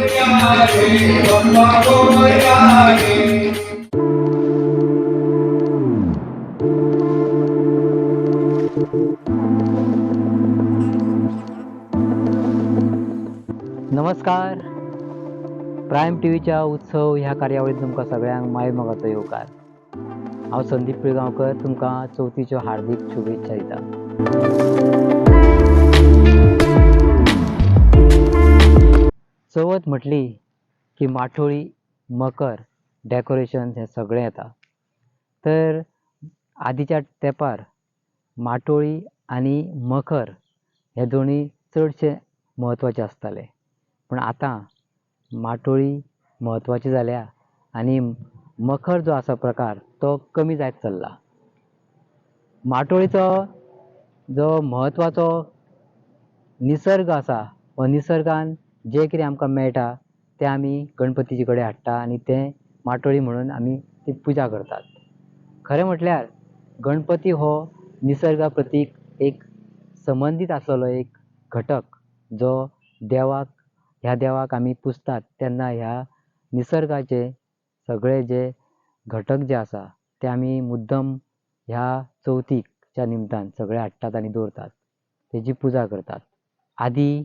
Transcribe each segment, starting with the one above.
नमस्कार. Prime T व्हीच्या उत्सव ह्या कार्यावळीत तुमकां सगळ्यांक मायमोगाचो येवकार हांव संदीप पिळगांवकर तुमकां चवथीच्यो हार्दिक शुभेच्छा दिता. चवथ म्हटली की माठोळी मकर डेकोरेशन हें सगळें येता तर आदींच्या तेंपार माटोळी आनी मखर हे दोनी चडशे म्हत्वाचे आसताले पूण आतां माटोळी म्हत्वाची जाल्या आनी मखर जो आसा प्रकार तो कमी जायत चल्ला. माटोळीचो जो म्हत्वाचो निसर्ग आसा हो निसर्गान जें कितें आमकां मेळटा तें आमी गणपतीचे कडेन हाडटा आनी तें माटोळी म्हणून आमी ती पुजा करतात. खरें म्हटल्यार गणपती हो निसर्गा प्रतीक एक संबंदीत आसलेलो एक घटक जो देवाक ह्या देवाक आमी पुजतात तेन्ना ह्या निसर्गाचे सगळे जे घटक जे आसा ते आमी मुद्दम ह्या चवथीकच्या निमतान सगळे हाडटात आनी दवरतात. तेजी पुजा करतात. आदी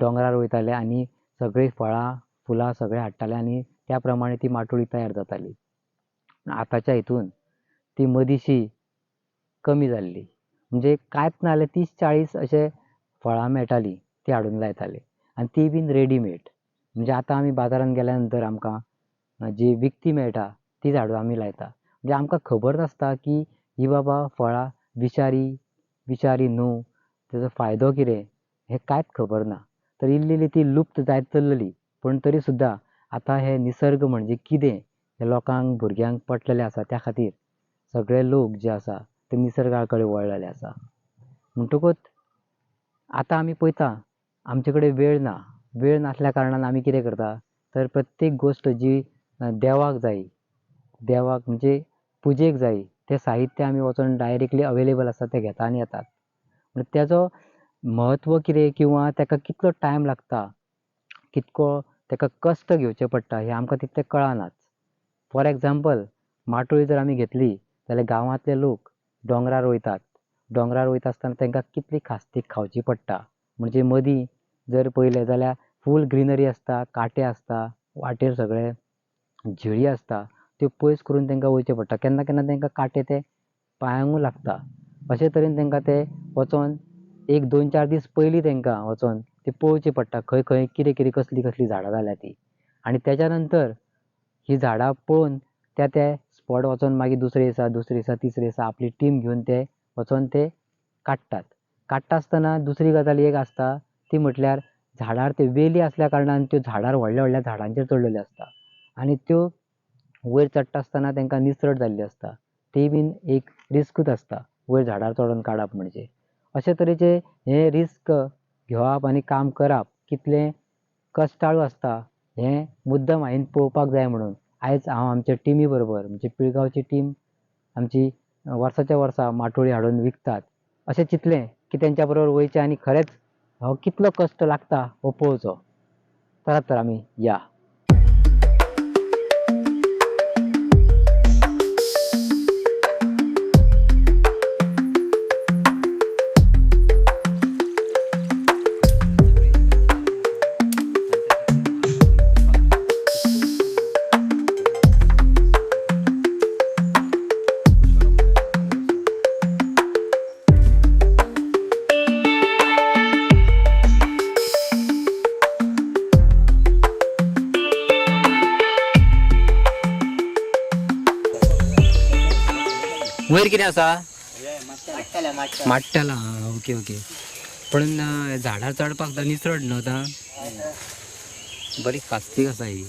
दोंगरार वयताले आनी सगळीं फळां फुलां सगळें हाडटाले आनी त्या प्रमाणे ती माटोळी तयार जाताली आतांच्या हितून ती मदीशी कमी जाल्ली म्हणजे कांयच ना जाल्यार तीस चाळीस अशे फळां मेळटालीं ती हाडून लायताले आनी ती बीन रेडीमेड म्हणजे आतां आमी बाजारांत गेल्या नंतर आमकां जी विकती मेळटा ती हाडून आमी लायता म्हणजे आमकां खबर नासता की ही बाबा फळां विशारी विशारी न्हू तेजो फायदो कितें हें कांयच खबर ना. तर इल्ली इल्ली ती लुप्त जायत चल्लली पूण तरी सुद्दां आतां हे निसर्ग म्हणजे कितें हें लोकांक भुरग्यांक पटलेलें आसा त्या खातीर. सगळे लोक जे आसा ते निसर्गा कडेन वळलेले आसा. म्हणटकूच आतां आमी पळयता आमचे कडेन वेळ ना. वेळ नासल्या कारणान आमी कितें करता? तर प्रत्येक गोश्ट जी देवाक जायी देवाक म्हणजे पुजेक जायी तें साहित्य आमी वचोन डायरेक्टली अवेलेबल आसा तें घेता आनी येतात. पूण तेजो म्हत्व कितें किंवा तेका कितलो टायम लागता कितको तेका कश्ट घेवचे पडटा हें आमकां तितलें कळनाच. फॉर एग्जाम्पल माटोळी जर आमी घेतली जाल्यार गांवांतले लोक दोंगरार वयतात दोंगरार वयता आसतना तांकां कितली खास्ती खावची पडटा. म्हणजे मदीं जर पळयलें जाल्यार फूल ग्रिनरी आसता कांटे आसता वाटेर सगळे झिळी आसता त्यो पयस करून तांकां वयचें पडटा. केन्ना केन्ना तांकां कांटे ते पांयांकूय लागता. अशे तरेन तांकां ते वचोन एक दोन चार दीस पयलीं तांकां वचोन तें पळोवचें पडटा खंय खंय कितें कितें कसलीं कसलीं झाडां जाल्या तीं. आनी तेच्या नंतर हीं झाडां पळोवन त्या त्या स्पॉट वचोन मागीर दुसरे दिसा दुसरे दिसा तिसरे दिसा आपली टीम घेवन ते वचोन ते काडटात काडटा आसतना दुसरी गजाल एक आसता ती म्हटल्यार झाडार त्यो वेली आसल्या कारणान त्यो झाडार व्हडल्या व्हडल्या झाडांचेर चडलेल्यो आसता आनी त्यो वयर चडटा आसतना तांकां निसरट जाल्ली आसता ती बीन एक रिस्कूच आसता वयर झाडार चडोवन काडप म्हणजे. अशे तरेचे हे रिस्क घेवप आनी काम करप कितलें कश्टाळू आसता हें मुद्दम हांवें पळोवपाक जाय म्हणून. आयज हांव आमच्या टिमी बरोबर. म्हणजे पिळगांवची टीम आमची वर्साच्या वर्सा माटोळी हाडून विकतात. अशें चिंतलें की तेंच्या बरोबर वयचें आनी खरेंच हो कितलो कश्ट लागता हो पळोवचो चलात तर आमी या. कितें आसा माट्टाला ओके ओके. पण अं, झाडार चडपाक तर न्हू आतां बरी कास्तीक आसा ही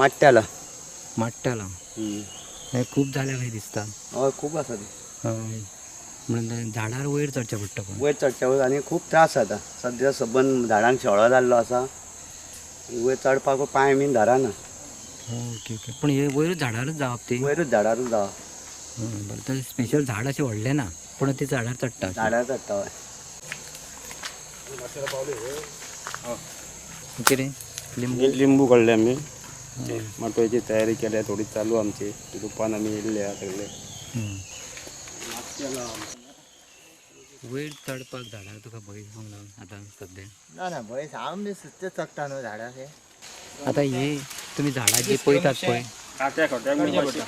कुठं माट्ट्याला माट्टाला हे खूप झाल्या काही दिसता हय खूप आसा ते. हय. म्हणून झाडार वयर चडचें पडटा पण. वयर चडच्या वयर आनी खूप त्रास जाता सद्या सबंद झाडांक शेळो जाल्लो आसा वयर चडपाक पांय बीन धराना ओके ओके. पण हे वयर झाडारच जावप ती वयरूच झाडारूच जावं. हं, बरं. तर स्पेशल झाड अशें व्हडलें ना पूण ती झाडार चडटा झाडार चडटा हय. कितें लिंबू? लिंबू काढले माटोळीची तयारी केल्या थोडी चालू आमची. रुपान आम्ही येयल्ले आहा सगळे हं. वयर चडपाक झाडार तुका भंय दिसूंक लागला आतां सद्या ना ना भंय साम दीस ते चडटा न्हू झाडां हे आतां हे तुमी झाडां जी पळयतात पळय. काट्या खोट्या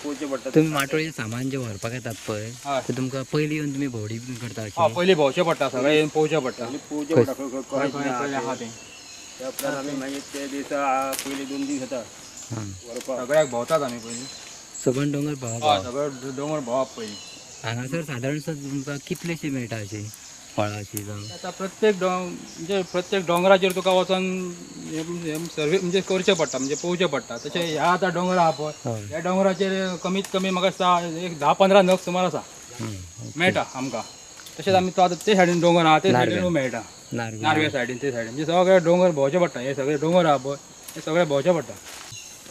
पोवचें पडटा तुमी माटोळीचें सामान जे व्हरपाक येतात पळय ते तुमकां पयलीं येवन तुमी भोंवडी बीन करता हा अशी पयलीं भोंवचें पडटा सगळें येवन पोवचें पडटा. पोवचें पडटा खंय खंय खंय खंय खंय आहा आहा तें. तें त्या उपरांत आमी मागीर ते दिसा पयलीं दोन दीस येता हां सगळ्याक भोंवतात आमी पयलीं सबंद दोंगर हय भोंवप सगळें दोंगर भोंवप पयलीं हांगासर सादारणसर तुमकां कितलेशी मेळटा अशी फळाची जावं आतां प्रत्येक डोंग म्हणजे प्रत्येक डोंगराचेर तुका वचोन सर्वे म्हणजे करचें पडटा म्हणजे पोवचें पडटा तशें ह्या आतां दोंगर आहा पळय हय डोंगराचेर कमीत कमी म्हाका सा एक धा पंदरा नग सुमार आसा. मेळटा आमकां तशेंच आमी तो आतां ते सायडीन दोंगर आहा ते. सायडीन मेळटा नारव्या सायडीन ते सायडीन म्हणजे सगळे डोंगर भोंवचे पडटा हे सगळे डोंगर आहा पळय हे सगळे भोंवचे पडटा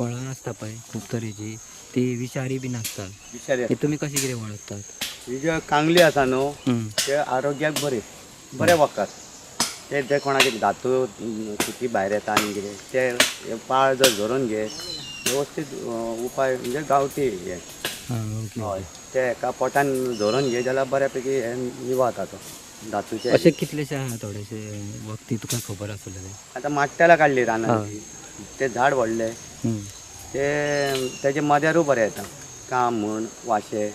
फळां आसता पळय खूब तरेची ती विशारी बीन आसतात विचार ती तुमी कशी कितें वळखतात ही जे कांगली आसा न्हू. ते आरोग्याक बरे बरे वखद ते ते कोणाचे धातू चुकी भायर येता आनी कितें ते हे पाळ जर धरून घे व्यवस्थीत अं, उपाय म्हणजे गांवठी हे. हां ओके. हय. ते एका पोटान धरून घे जाल्यार बऱ्यापैकी हे निवाता तो धातूचे अशे कितलेशे आहा थोडेशे वखदी तुका खबर आसले ते आतां माट्ट्याला काडली रानां ते झाड व्हडले. ते तेजे मद्यारूय बरें येता काम म्हण वाशे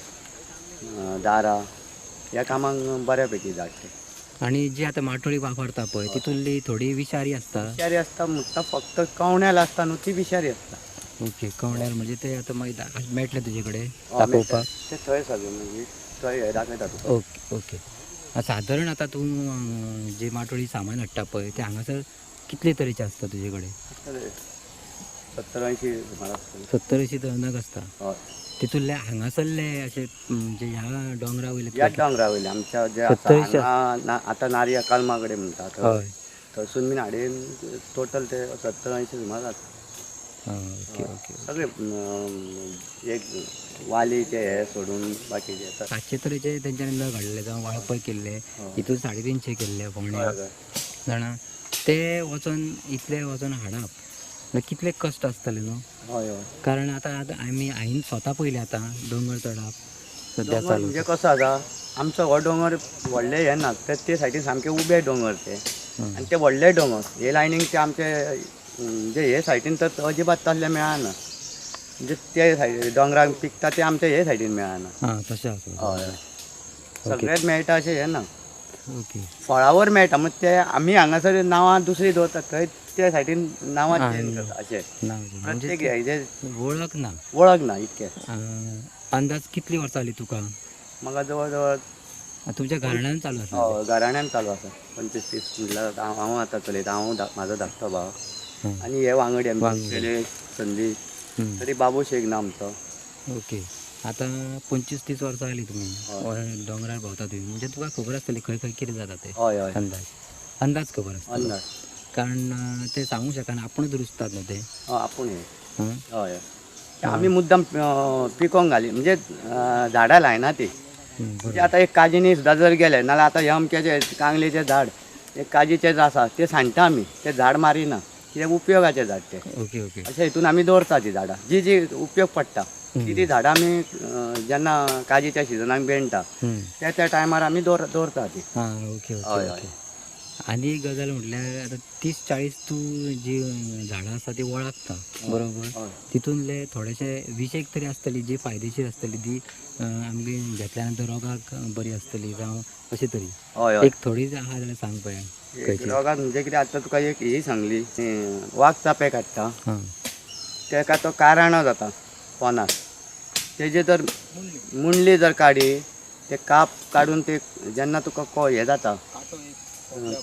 दारां ह्या कामाक बऱ्यापैकी झाड ते आनी जी आतां माटोळी वापरता पळय तितूंतली थोडी विशारी आसता विषारी आसता म्हणटा फक्त कवण्याला आसता न्हू ती विषारी आसता ओके कवण्यार म्हणजे ते आतां मागीर मेळटले तुजे कडेन दाखोवपाक ते थंय सगळें मागीर थंय दाखयता तुका ओके ओके. आ, सादारण आतां तूं जे माटोळी सामान हाडटा पळय ते हांगासर कितले तरेचे आसता तुजे कडेन सत्तर अंयशीं सुमार आसतलें सत्तर अशी नग आसता हय तितूंतले हांगासरले अशे म्हणजे ह्या डोंगरा वयले दोंगरा वयले आमच्या जे आसा सत्तरशे. हांगा ना- आतां नारया कालमा कडेन म्हणटा थंय हय थंयसून बीन हाडेन टोटल ते सत्तर अंयशीं सुमार हां ओके ओके सगळे अं, एक वालीचे हे सोडून बाकीचे येतात सातशे तरेचे तेंच्यानी नग हाडले जावं वाळपय केल्ले हितून साडे तीनशे केल्ले फोंड्या जाणा. ते वचोन इतले वचोन हाडप. म्हळ्यार कितले कश्ट आसतले न्हू हय हय. कारण आतां आतां आमी हांवें स्वता पयलें आतां दोंगर चडप सद्या दोंगर चालू म्हणजे कसो आसा आमचो हो दोंगर व्हडले हे ना ते ते सायडीन सामके उबे दोंगर ते. आनी ते व्हडले दोंगर हे लायनीक ते आमचे म्हणजे हे सायडीन तर अजिबात तसले मेळना म्हणजे ते सायडी दोंगराक पिकता ते आमच्या हे सायडीन मेळना हां तशें आसा हय. सगळेच मेळटा अशें हे ना. ओके. फळावर मेळटा मग ते आमी हांगासर नांवां दुसरी दवरतात थंय ते सायडीन नांवां आं, चेंज करता अशें ना म्हणजे प्रत्येक हेजे वळख ना. वळख ना इतकें अं, अंदाज कितली वर्सां जाली तुका? म्हाका जवळ जवळ आ, तुमच्या घराण्यान चालू आसा हय घराण्यान चालू आसा पंचवीस तीस म्हटल्यार हांव हांव आतां चलयता हांव धा- म्हाजो धाकटो भाव हं. आनी हे वांगडी आमचे वांगडी. शैलेश संदीप. हं. तरी बाबू शेख ना आमचो. ओके. आतां पंचवीस तीस वर्सां जाली तुमी दोंगरार भोंवता तुमी म्हणजे तुका खबर आसतली खंय खंय कितें जाता ते? हय हय. अंदाज. अंदाज खबर आसता अंदाज. कारण ते सांगूंक शकना आपूणच रुजतात न्हू ते? हय आपूण हे? हं? हय हय आमी मुद्दाम अं, पिकोवंक घाली. म्हणजे झाडां लायना ती. हं, म्हणजे आतां एक काजीनी सुद्दां जर गेले नाल्यार आतां हे अमकेचे कांगलेचे झाड एक काजीचे आसा ते सांडटा आमी ते झाड मारिना कित्याक उपयोगाचे झाड ते. Okay okay. अशें हितून आमी दवरता ती झाडां. जी जी उपयोग पडटा ती ती झाडां आमी जेन्ना काजीच्या सिजनाक बेंडटा हं. त्या त्या टायमार आमी दवर दवरता ती हां. ओके हय, ओके. हय. आनी एक गजाल म्हटल्यार आतां तीस चाळीस तूं जी झाडां आसा ती वळखता बरोबर? हय तितूंतले थोडेशे विशेक तरी आसतली जी फायदेशीर आसतली ती आमगे घेतल्या नंतर रोगाक बरी आसतली जावं अशें तरी. एक थोडी आहा जाल्यार सांग पळय रोगाक म्हणजे कितें आतां तुका एक ही सांगली वाघ चापे काडटा हां. तेका तो काराणो जाता पोनाक तेजे जर मुंडली जर काडी ते काप काडून ते जेन्ना तुका को हें जाता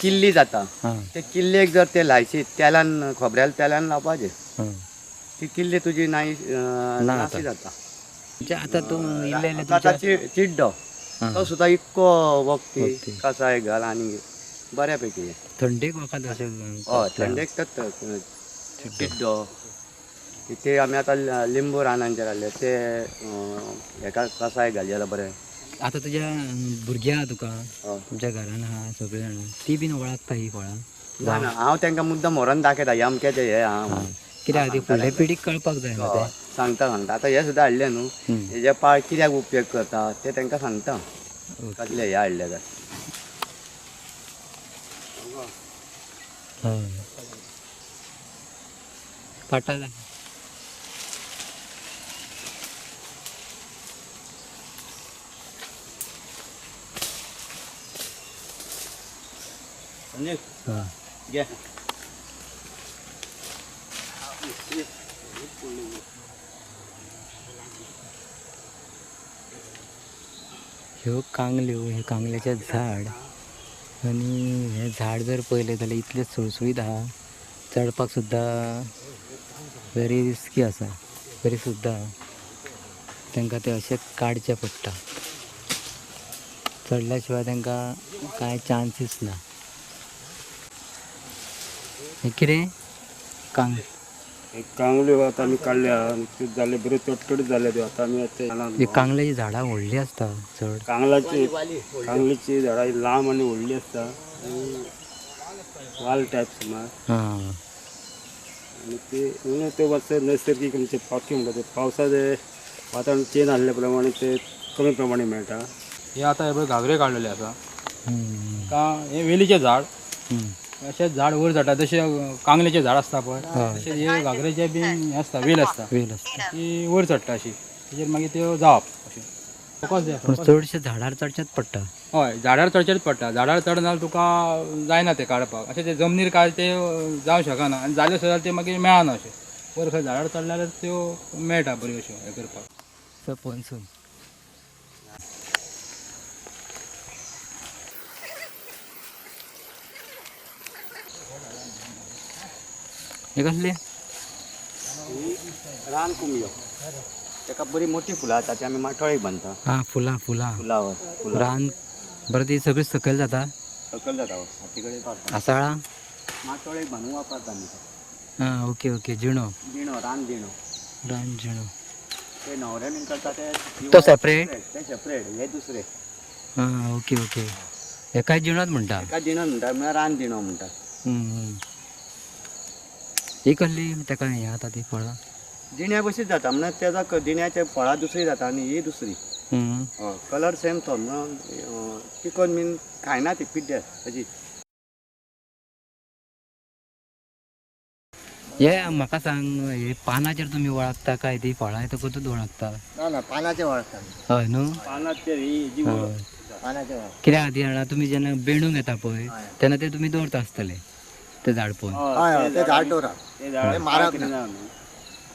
किल्ली जाता. हां. ते किल्लेक जर ते लायशीत तेलान खोबऱ्याल तेलान लावपाचें हां. ती किल्ली तुजी नाही अं, ना नाशी जाता. म्हणजे आता तू इल्ले इल्ले आता तुमच्या? चि- चिड्डो हां. तो सुद्धा इतको वक्ती वखदी. कसाय घाल आणि बऱ्यापैकी. थंडेक वखत अशें हय थंडेक तर चिड्डो ते आमी आतां लिंबू रानांचेर हाडले ते अं, हेका कसाय घाली जाल्यार बरें आता तुझ्या अं, भुरगीं आहा तुका हय. तुमच्या घरान आहा सगळे जाण ती बीन वळखता ही फळां ना ना. हांव तांकां मुद्दम व्हरोन दाखयता. हे अमकेचे हे. हांव कित्याक ती फुडल्या पिढीक कळपाक जाय न्हू हय, तें. सांगता सांगता. आतां हे सुद्दां हाडले न्हू. हम्म. हेजे पाळ कित्याक उपयोग करता ते तांकां सांगता. कसले हे हाडले काय हय जाय हय. कांगल्यो हे कांगल्याचें झाड. आनी हें झाड जर पळयलें जाल्यार इतलें सुळसुळीत आहा चडपाक सुद्दां वेरी रिस्की आसा तरी सुद्दां तांकां तें अशें काडचें पडटा चडल्या शिवाय तांकां कांय चान्सीस ना. हें कांग. एक कांगल्यो आता आमी काडल्या त्यो जाले बऱ्यो चटकडीत जाल्या त्यो आता आमी ही आतां कांगल्याची झाडां व्हडलीं आसता चड कांगलाची कांगलीची झाडां ही लांब आनी व्हडली आनी वाल टायप सुमार. हां. आणि ते म्हणून ते वर्ष नैसर्गिक म्हणजे पावकी म्हणतात ते. पावसाचे वातावरण चेंज आसल्या प्रमाणे ते कमी प्रमाणे मेळटा हे आता हे पळय घागरे काडलेले आसा हम्म. का हे वेलीचे झाड. हम्म. अशें झाड वयर जाता जशे कांगलेचे झाड आसता पळय. तशें हे घागरेचे बीन हे. आसता वेल आसता वेल आसता ती वयर चडटा अशी. तेजेर मागीर त्यो जावप अशें फोकस जाय पूण चडशे झाडार चडचेच पडटा हय झाडार चडचेच पडटा झाडार चड नाल्यार तुका जायना ते काडपाक अशें ते जमनीर काड ते जावं शकना. आनी जाले सुद्दां ते मागीर मेळना अशें वयर खंय झाडार चडल्यार त्यो मेळटा बऱ्यो अश्यो हे करपाक. सपनसून हे कसले? रान कुंबयो ताका बरी मोठी फुलां जाता ती आमी माठोळीक बांदता हा फुलां फुलां. फुलावर फुलां रान बरं ती सगळी सकयल जाता? सकल जाता हाती कडेन पावता आसाळा? माठोळीक बांदून वापरता आमी ते. हा ओके ओके जिणो. जिणो रान जिणो. रान जिणो. ते न्हवरे बीन करता ते तो separate? ते सेपरेट हे दुसरे. हा ओके ओके. एकाय जिणोच म्हणटा एका जिणो म्हणटा म्हळ्यार रान म्हणटा हम्म, हम्म. ही कसली ताका हें आता ती फळां. जिण्या भशेन जाता तेजा क- जिण्याचे फळां दुसरी जाता आनी ही दुसरी. हम्म. कलर सेम तो. म्हणून पिकोन बीन खायना ती पिड्ड्यार अशी हे म्हाका सांग हे पानाचेर तुमी वळखता काय? ती फळां येता कतूच वळखता ना ना पानाचे वळखतात हय न्हू? पानाचेर ही जी हय. पानाचे वळख. कित्याक खातीर जाणा तुमी जेन्ना बेणूक येता पळय. तेन्ना ते तुमी दवरता आसतले ते झाड पळोवन हय हय ते झाड दवरा ते मारप ना. ना.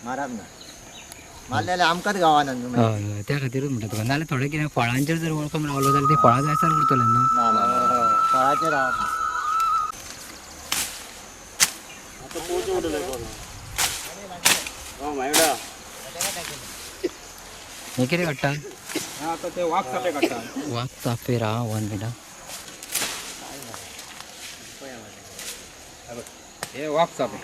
मारप ना आमकांच गावाना न्हू मागीर. हय हय त्या खातीरूच म्हणटा तुका नाल्यार थोडे कितें फळांचेर जर वळखून रावलो जाल्यार ते फळां जायसार उरतले न्हू ना? ना ना. फळाचे राव. हो हे कितें काडटा हे वाघ सापे काडटा वाघ चाफेर हा वन मिनट हे वाघ सापे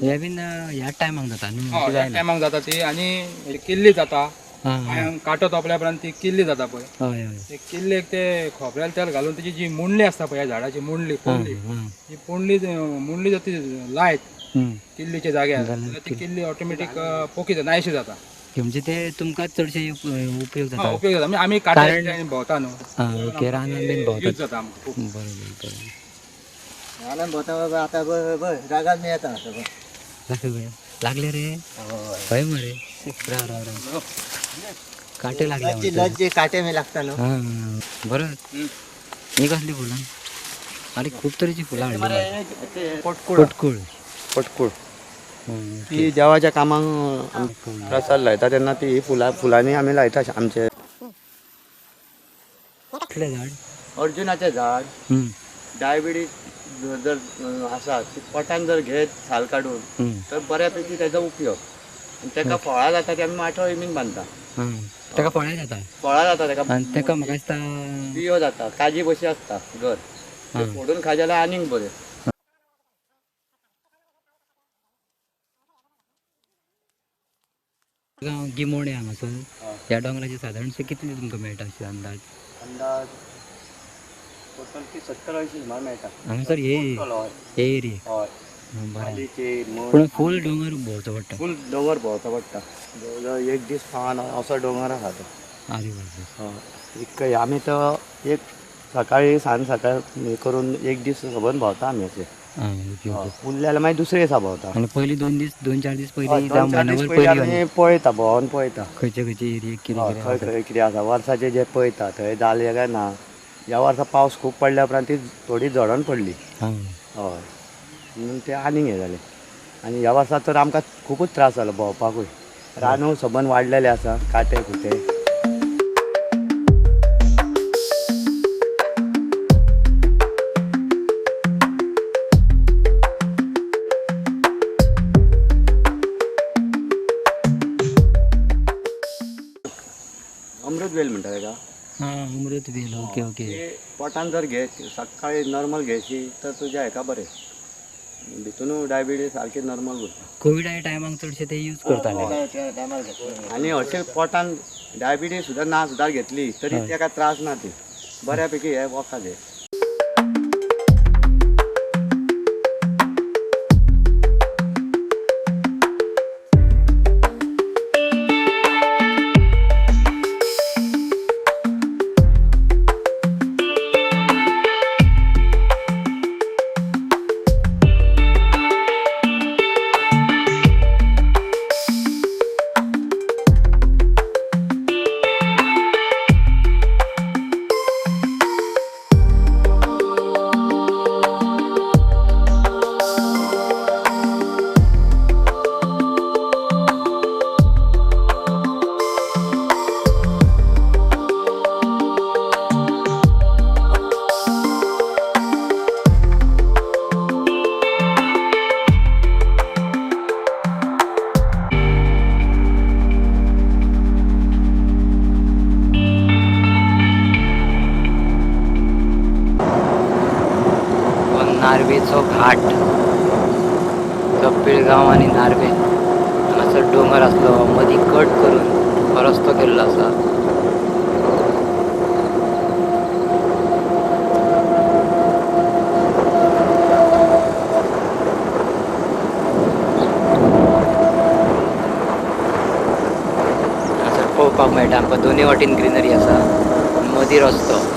हे बीन ह्या टायमाक जाता न्हू हय, अशें ह्या जायना टायमाक जाता ती आनी हे किल्ली जाता. हा हा. पांयांक कांटो तोपल्या उपरांत ती किल्ली जाता पळय. हय हय. ते किल्लेक ते खोबऱ्याल तेल घालून तेची जी मुंडली आसता पळय ह्या झाडाची मुंडली हा, पोंडली हा. ही पोंडली मुंडली जर ती लायत हम्म. किल्लीच्या जाग्यार जाल्यार जाल्यार ती किल्ली. ऑटोमॅटीक पोकी जाता नायशी जाता. म्हणजे ते तुमकां चडशे उप- उपयोग हा, जाता उपयोग जाता. म्हणजे आमी कारण- काट्यान भोंवता न्हू हा ओके रानान बीन यूज भोंवतात जाता आमकां खूब बरोबर बरोबर. बाबा आतां रागात मी येता लागले रे. हय. मरे राव राव राव. काटे लागले काटे मी लागता न्हू हा बरं. ही कसली फुलां. अरे खूप तरेची फुलां हाडली पटकूळ. पटकूळ. पटकूळ. हम्म. ती देवाच्या कामाक प्रसाद लायता तेन्ना ती फुलां फुलांनी आमी लायता आमचे. झाड? अर्जुनाचें झाड. डायबिटीज. जर आसा ती पोटान जर घेत साल काडून. तर बऱ्यापैकी त्याचा उपयोग. आणि ताका फळां जाता ती आमी माटोळी बीन बांदता. ताका फळां जाता? फळां जाता ताका आनी ताका म्हाका दिसता बियो जाता काजी बशी आसता घर. फोडून खाय जाल्यार आनीक बरें गिमोणे हांगासर ह्या डोंगराचे सादारणशे कितले तुमकां मेळटा अशे अंदाज? अंदाज टोटल ती सत्तर मेळटा हांगासर हे हे एरिये. हय. पूण फूल डोंगर भोंवचो पडटा फूल दोंगर भोंवचा पडटा जवळ जवळ एक दीस पावना असो दोंगर आहा तो. अरे बाबा इतकं आमी तो एक सकाळी सांज सकाळ हे करून एक दीस खबर भोंवता आमी अशें उरले जाल्यार मागीर दुसरे दिसा भोंवता आनी पयलीं दोन दीस दोन चार दीस पयलीं आमी पळयता भोंवन पळयता खंयचे खंयचे एरियेक कितें खंय आसा. खंय कितें आसा वर्साचे जे पळयता थंय जालें काय ना. ह्या वर्सा पावस खूब पडल्या उपरांत ती थोडी झडोन पडली. हां हय. म्हणून ते आनीक हें जालें आनी ह्या वर्सा तर आमकां खुबूच त्रास जालो भोंवपाकूय रानू सबंद वाडलेले आसा काटे खुटे ओके पोटान जर घे सकाळी नॉर्मल घ्यायची तर तुज्या हेका बरें? भितून डायबिटीज सारकी नॉर्मल उरता कोविडा टायमाक चडशे ते यूज करताले घेतले आनी हरशीं पोटान डायबिटीज सुद्दां ना सुद्दां घेतली तरी. ताका त्रास ना ती. बऱ्यापैकी हे वखद हो पिळगाव आनी नार्वे हांगासर डोंगर आसलो मदीं कट करून हो रस्तो केल्लो आसा पळोवपाक मेळटा आमकां दोनूय वाटेन ग्रिनरी आसा मदीं रस्तो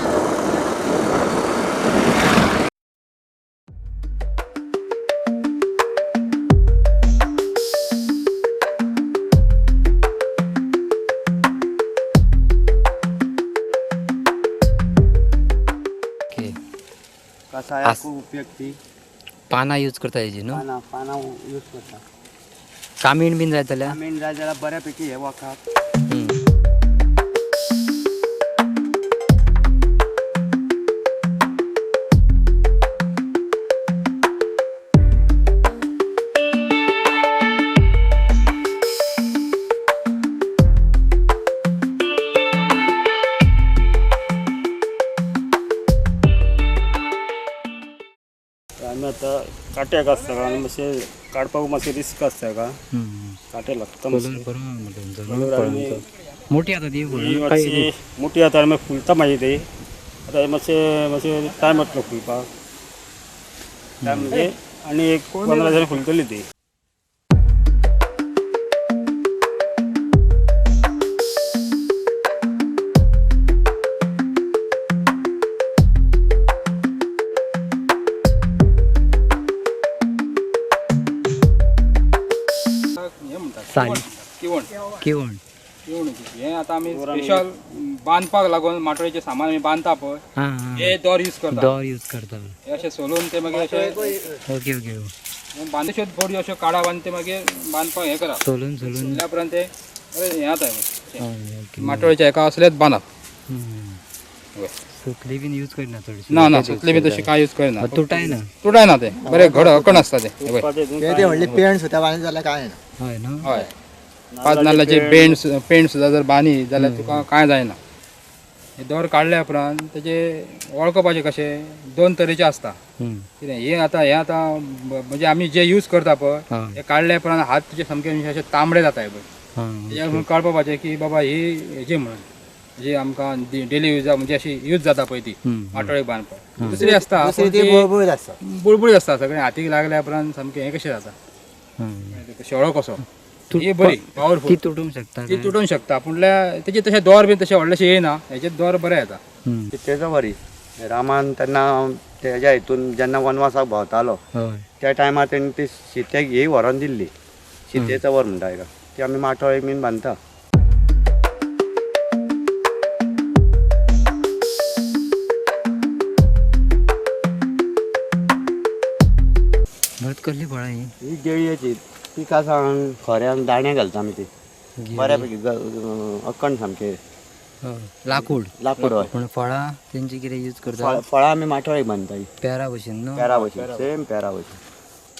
उपयोगी पानां यूज करता हेजी न्हू पानां पानां यूज करता. कामीण बीन जाय जाल्यार आमीन जाय जाल्यार बऱ्यापैकी हे वखद काट्याक आसता कारण मातशें काडपाक मातशें रिस्क आसता हाका. काटे लागता मातशें आनी. मोठी आता ती ही मातशी मोठी आतां मागीर फुलता मागीर ती. आतां मातशें मातशें टायम वतलो फुलपाक. टायम म्हणजे आनी एक पंदरा दिसांनी फुलतली ती. किवण. हे आता आम्ही स्पेशल बांदपाक लागून माटोळीचे सामान आम्ही बांधता पळय हा दोर यूज करता दोर यूज करता हे अशे सोलून ते मागीर अशे ओके ओके बांदेश्योत बडी अश्यो काडा बांधून ते मागीर बांदपाक हे करा. सोलून सोलून. उपरांत ते अरे हे आता हय, ओके. माटोळीच्या एका असलेच बांदप हम्म. सुकली बीन यूज करिना ना ना सुतले बी तशी काय यूज करना तुटाय ना. तुटाय ना ते. बरे घड हकण असता ते. हे पळय. ते ते व्हडली पेंट सुद्धा बांधली जाल्यार काय ना. हय ना. हय. पाच नाल्लाचे पेंट पेंट सुद्दां जर बांदी जाल्यार तुका कांय जायना हे दोर काडल्या उपरांत तेजे वळखपाचे कशें दोन तरेचे आसता. कितें हे आतां हे आतां म्हणजे आमी जे यूज करता पळय हा. काडल्या उपरांत हात तुजे सामके म्हणजे अशे तांबडे जाताय पळय हा. तेज्या म्हणून कळपाचें की बाबा ही हेजी म्हणून जी आमकां डेली यूज म्हणजे अशी यूज जाता पळय ती. माटोळेक बांदपाक दुसरी आसता बुळबुळीत आसता सगळें हातीक लागल्या उपरांत सामकें हें कशें जाता हा. शेळो कसो तू- ही बरी पॉवरफुल ती तुटूंक शकता ती? तुटूंक शकता. पूणल्या तेचे तशे दोर बी तशे व्हडलेशे येना हेचे दोर बरे येता हम्म. तेजो बरी. रामान तेन्ना तेज्या हितून जेन्ना वनवासाक भोंवतालो हय. त्या टायमार तेणी ती शितेक ही व्हरोन दिल्ली शितेचो वर म्हणटा हेका ती आमी माटोळेक बीन बांदता भरत कसली फळां ही? ही गेळयेची ती कासांक खऱ्यान दाणे घालता आमी ती. बऱ्यापैकी ग- अक्कण सामके. लाकूड. लाकूड हय. पूण फळां तेंची कितें यूज करता फळ- फळां आमी माटोळेक बांदता ही पेरा भशेन न्हू? पेरा भशेन सेम पेरा भशेन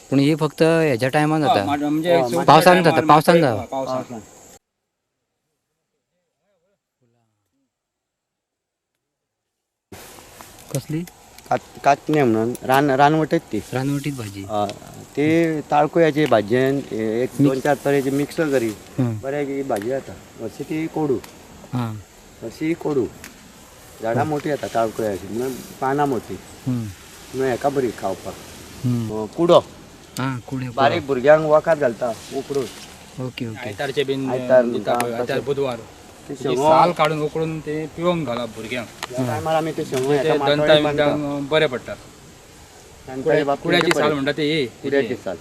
पूण ही फक्त हेच्या टायमान जाता. म्हणजे पावसान जाता, पावसान जाता. कसली? कात- कातणे म्हणून रान रानवटच ती. रानवटीत भाजी. ती ताळकुयाची भाजयेन एक दोन चार तरेची मिक्स करी. हं. बऱ्याक ही भाजी जाता अशी ती कोडू. हां. अशी कोडू. झाडां मोठी येता ताळकुयाची म्हणून पानां मोठी. म्हणून हेका बरी खावपाक. अं, कुडो. हां कुडे बारीक भुरग्यांक वखात घालता उकडून. Okay okay. आयतारचे बीन आयतार दिता म्हणटा, पळय, आयतार बुधवार. ती शेंगो साल काडून उकडून ते पिवंक घालप भुरग्यांक ह्या टायमार आमी ते शेंगो ते हेका दंता माटोळेक बांदता. बिंतांक बरे पडटा बाबतींत कुड्याची साल. म्हणटा ते हे कुड्याची साल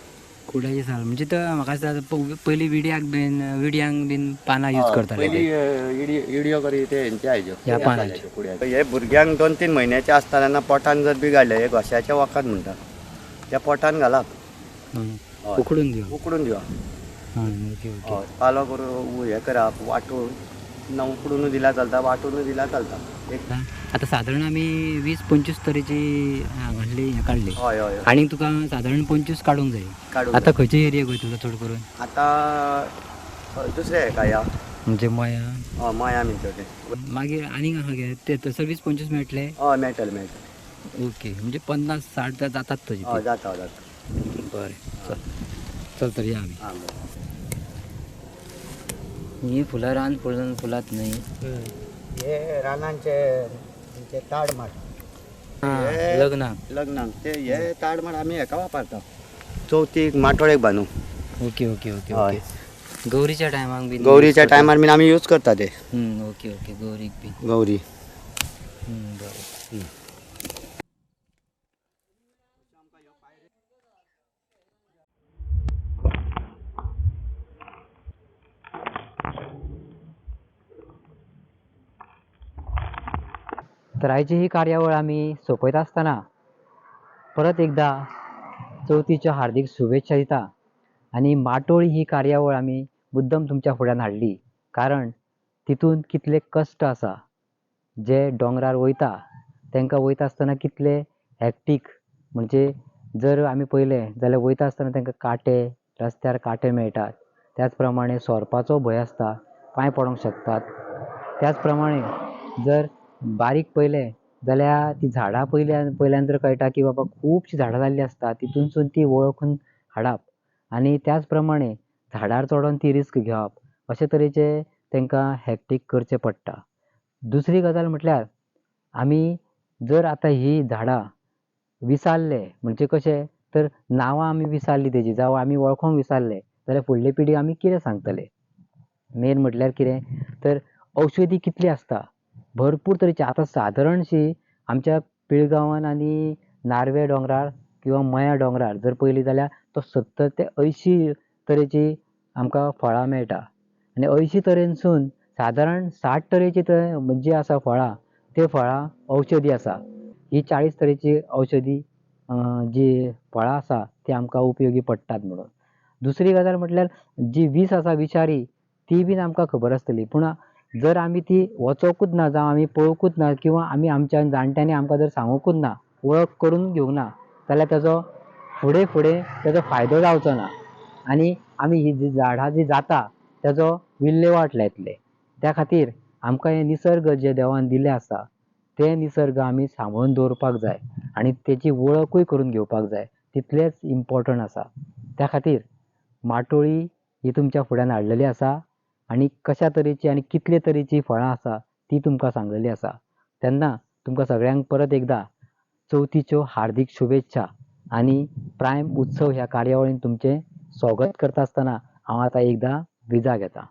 कुड्याची साल म्हणजे तर म्हाका दिसता प- पयलीं विड्याक बीन विड्यांक बीन पानां यूज करताले पयलीं ते. इडी- इडियो करी ते हेंचे आयच्यो ह्या पानांचे. कुड्याचे. हे भुरग्यांक दोन तीन म्हयन्याचे आसता तेन्ना पोटान जर बिगाडले हे घोशाचे वखात म्हणटा त्या पोटान घालप हं. हय. उकडून दिवप उकडून दिवा हं, ओके ओके हय पालो करून हे करप वाटून ना उकडून दिला चलता वाटून दिला चलता. एक आतां सादारण आमी वीस पंचवीस तरेची घातली हें काडली हय. आनी तुका सादारण पंचवीस काडूंक जाय आतां खंयचे एरिया वय तुका चड करून आतां दुसरे हेका या. म्हणजे मया. हय मया मिनचो ते मागीर आनीक आहा गे ते थंयसर वीस पंचवीस मेळटले हय मेळटले मेळटले ओके म्हणजे पन्नास साठ जातात तुजी हय जाता जाता बरें चल. चल तर या आमी आं बरें. ही फुलां रान पळोवन फुलात न्हय हे रानांचे ते ताड माड हां लग्नाक लग्नाक ते हे ताड माड आमी हेका वापरता. चवथीक माटोळेक बांदू ओके ओके ओके हय. ओके. गौरीच्या टायमाक बीन गौरीच्या टायमार बीन आमी यूज करता ते. हम्म, ओके ओके. गौरीक बीन गौरी. हम्म, बरें. तर ही कार्यावळ आमी सोंपयत आसतना परत एकदा चवथीच्यो हार्दिक शुभेच्छा दिता आनी माटोळी ही कार्यावळ आमी मुद्दम तुमच्या फुड्यान हाडली. कारण तितून कितले कश्ट आसा जे दोंगरार वयता तांकां वयता आसतना कितले हॅक्टीक म्हणजे जर आमी पळयलें जाल्यार वयता आसतना तांकां कांटे रस्त्यार कांटे मेळटात त्याच प्रमाणे सोरपाचो भंय आसता पांय पडोंक शकतात. त्याच प्रमाणे जर बारीक पयलें जाल्यार ती झाडां पयल्यान पयल्यान जर कळटा की बाबा खुबशीं झाडां जाल्लीं आसता तितूनसून ती वळखून हाडप. आनी त्याच प्रमाणे झाडार चडोन ती रिस्क घेवप अशे तरेचे तांकां हॅक्टीक करचें पडटा दुसरी गजाल म्हटल्यार आमी जर आतां ही झाडां विसारले म्हणजे कशें? तर नांवां आमी विसारलीं तेजी जावं आमी वळखोंक विसारले जाल्यार फुडले पिडीक आमी कितें सांगतले? मेन म्हटल्यार कितें तर औषधी कितली आसता भरपूर तरेची आतां सादारणशी आमच्या पिळगांवान आनी नार्वे डोंगरार किंवां मया डोंगरार जर पयली जाल्यार तो सत्तर ते अंयशीं तरेची आमकां फळां मेळटा. आनी अंयशीं तरेनसून सादारण साठ तरेची त- जी आसा फळां ते फळां औषधी आसा. ही चाळीस तरेची औषधी जी फळां आसा ती आमकां उपयोगी पडटात म्हणून. दुसरी गजाल म्हटल्यार जी वीस आसा विशारी ती बीन आमकां खबर आसतली. पूण जर आमी ती वचोकूच ना जावं आमी पळोवंकूच ना किंवा आमी आमच्या जाणट्यांनी आमकां जर सांगूकूच ना वळख करून घेवंक ना जाल्यार ताजो फुडें फुडें ताजो फायदो जावचो ना. आनी आमी ही जी झाडां जी जाता ताजो विल्लेवाट लायतले. त्या खातीर आमकां हे निसर्ग जे देवान दिले आसा ते निसर्ग आमी सांबाळून दवरपाक जाय आनी तेची वळखूय करून घेवपाक जाय. तितलेंच इम्पोर्टंट आसा. त्या खातीर माटोळी ही तुमच्या फुड्यान हाडलेली आसा. आनी कशा तरेची आनी कितले तरेची फळां आसा ती तुमकां सांगलेली आसा तेन्ना तुमकां सगळ्यांक परत एकदां चवथीच्यो हार्दीक शुभेच्छा आनी प्रायम उत्सव ह्या कार्यावळीन तुमचें स्वागत करता आसतना हांव आतां एकदां विजा घेतां.